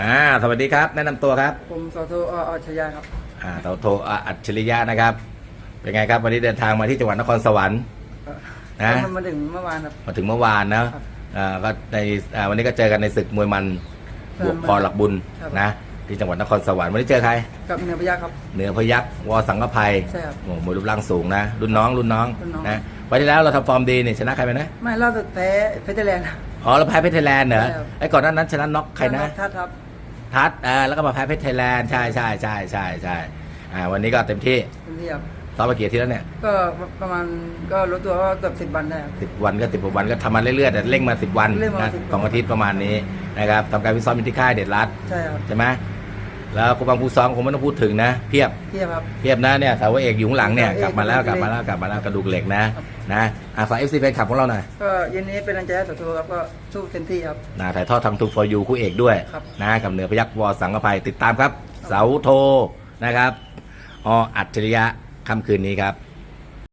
อ่าสวัสดีครับ แนะนำตัวครับผมสอโทออชยาครับ อ่าโตโทอ่าอัจฉริยะนะครับ เป็นไงครับ วันนี้เดินทางมาที่จังหวัดนครสวรรค์นะก็มาถึงเมื่อวานครับ มาถึงเมื่อวานนะครับอ่าก็ในอ่าวันนี้ก็เจอกันในศึกมวยมันครับบวกพอหลักบุญครับ นะ ที่จังหวัดนครสวรรค์วันนี้เจอใคร กับเนื้อพยักครับ เหนือพยักวอสังกภัยใช่ครับโอ้มวยรูปร่างสูงนะ รุ่นน้องรุ่นน้องรุ่นน้อง นะวันที่แล้วเราทำฟอร์มดีนี่ชนะใครไปนะไม่ล่าสุดแพ้เพชรแลนด์ครับอ๋อเราแพ้เพชรไทยแลนด์เหรอใช่ครับ ไอ้ก่อนหนั้นนั้นชนะน็อกใครนะ ทัดครับ ทัดอ่าแล้วก็มาแพ้เพชรไทยแลนด์ใช่ใช่ใช่ใช่ใช่อ่าวันนี้ก็เต็มที่เป็นที่ครับซ้อมมากี่อาที่แล้วเนี่ยก็ประมาณก็รู้ตัวว่าเกือบสิบวันได้ครับ สิบวันก็สิบวันก็ทำมาเรื่อยๆแต่เร่งมาสิบวันเร่งมานะ10สองอาทิตย์ประมาณนี้นะครับทำการฟิตซ้อมอยู่ที่ค่ายเด็ดรัดใช่ครับ ใช่ไหม แล้วครูบังผู้ซ้อมคงไม่ต้องพูดถึงนะ เพียบเทียบครับ เพียบนะเนี่ยสาวเอกอยู่ข้างหลังเนี่ยสาวเอกกลับมาแล้วกกลัระบดูกมาเหล็แล้วกกลับมาแล้วกระดูกเหล็กนะครับนะอะฝากเอฟซีแฟนคลับของเราหน่อยก็เย็นนี้เป็นกำลังใจให้สอโทครับก็สู้เต็มที่ครับนะถ่ายทอดทางทูฟอร์ยูคู่เอกด้วยครับ นะกับเหนือพยักวอสังกภัยติดตามครับ เสาโทนะครับออัจฉริยะค่ำคืนนี้ครับ